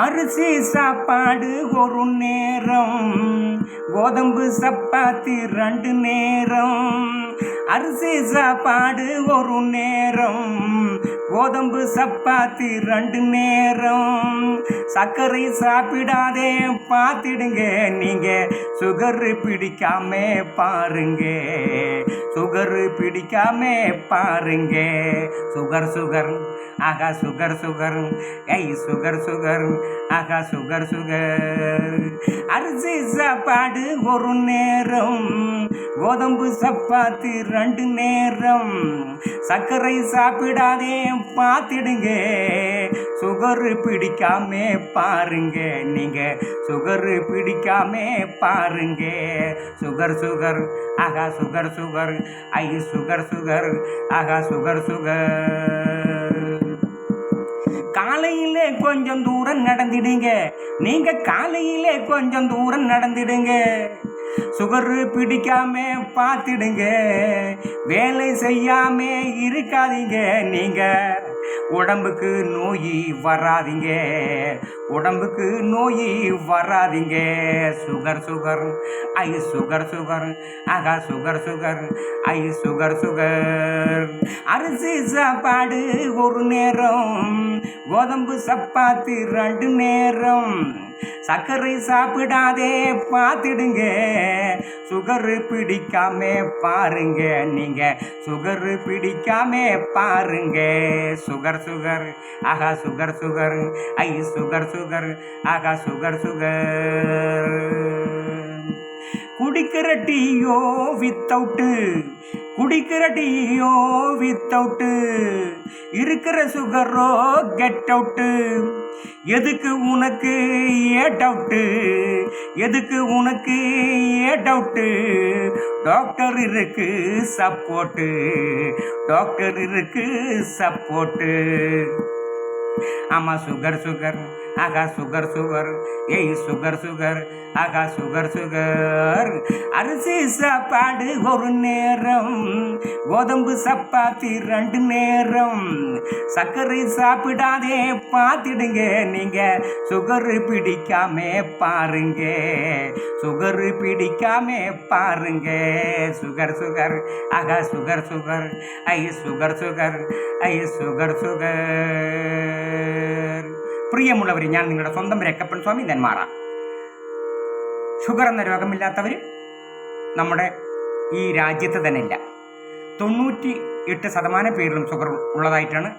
அரிசி சாப்பாடு ஒரு நேரம் கோதம்பு சப்பாத்தி ரெண்டு நேரம். அரிசி சாப்பாடு ஒரு நேரம் கோதம்பு சப்பாத்தி ரெண்டு நேரம். சர்க்கரை சாப்பிடாதே பார்த்துடுங்க. நீங்க சுகரு பிடிக்காம பாருங்க. சுகரு பிடிக்காம பாருங்க. சுகர் சுகர் ஆகா சுகர் சுகர் ஐ சுகர் சுகர் ஆகா சுகர் சுகர். அரிசி சாப்பாடு ஒரு நேரம். கோதம்பு சப்பாத்தி ரெண்டு நேரம். சர்க்கரை சாப்பிடாதே பார்த்துடுங்க. சுகரு பிடிக்காம பாருங்க. நீங்க சுகரு பிடிக்காம பாருங்க. Sugar sugar. ஆகா சுகர் சுகர். ஐ சுகர் சுகர். ஆகா சுகர் சுகர். காலையிலே கொஞ்சம் தூரம் நடந்திடுங்க. நீங்க காலையிலே கொஞ்சம் தூரம் நடந்திடுங்க. சுகரு பிடிக்காம பார்த்துடுங்க. வேலை செய்யாம இருக்காதீங்க. நீங்க உடம்புக்கு நோய் வராதீங்க. உடம்புக்கு நோய் வராதீங்க. Sugar sugar. ஐ சுகர் சுகர். ஆகா சுகர் சுகர். ஐ சுகர் சுகர். அரிசி சாப்பாடு ஒரு நேரம். கோதம்பு சப்பாத்தி ரெண்டு நேரம். சர்க்கரை சாப்பிடாதே பார்த்துடுங்க. சுகரு பிடிக்காம பாருங்க. நீங்க சுகரு பிடிக்காம பாருங்க. Sugar sugar. ஆகா சுகர் சுகர். ஐ சுகர் சுகர் சுகர் ஆகா சுகர் சுகர். குடிக்கிற டீயோ வித்தவுட்டு குடிக்கிற டீயோ வித்தவுட்டு இருக்கிற சுகரோ கெட் அவுட்டு எதுக்கு உனக்கு ஏ டவுட்டு எதுக்கு உனக்கு ஏ டவுட்டு டாக்டர் இருக்கு சப்போர்ட்டு டாக்டர் இருக்கு சப்போர்ட்டு ஆமாம் சுகர் சுகர். ஆகா சுகர் சுகர். ஏய் சுகர் சுகர். ஆகா சுகர் சுகர். அரிசி சாப்பாடு ஒரு நேரம். கோதம்பு சப்பாத்தி ரெண்டு நேரம். சர்க்கரை சாப்பிடாதே பார்த்துடுங்க. நீங்க சுகரு பிடிக்காம பாருங்க. சுகரு பிடிக்காம பாருங்க. Sugar sugar. ஆகா சுகர் சுகர். ஐ சுகர் சுகர். ஐ சுகர் சுகர். പ്രിയമുള്ളവർ ഞാൻ നിങ്ങളുടെ സ്വന്തം രക്കപ്പൻ സ്വാമി നെന്മാറ. ഷുഗർ എന്ന രോഗമില്ലാത്തവർ നമ്മുടെ ഈ രാജ്യത്ത് തന്നെ ഇല്ല തൊണ്ണൂറ്റി എട്ട് ശതമാനം പേരിലും ഷുഗർ ഉള്ളതായിട്ടാണ്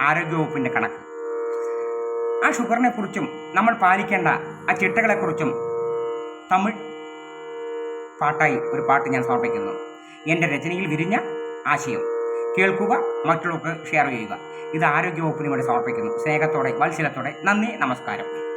ആരോഗ്യവകുപ്പിന്റെ കണക്ക്. ആ ഷുഗറിനെ കുറിച്ചും നമ്മൾ പാലിക്കേണ്ട ആ ചിട്ടകളെക്കുറിച്ചും തമിഴ് പാട്ടായി ഒരു പാട്ട് ഞാൻ സമർപ്പിക്കുന്നു. എന്റെ രചനയിൽ വിരിഞ്ഞ ആശയം. കേൾക്കുക മറ്റുള്ളവർക്ക് ഷെയർ ചെയ്യുക. ഇത് ആരോഗ്യവകുപ്പിന് വേണ്ടി സമർപ്പിക്കുന്നു. സ്നേഹത്തോടെ വാത്സല്യത്തോടെ നന്ദി നമസ്കാരം.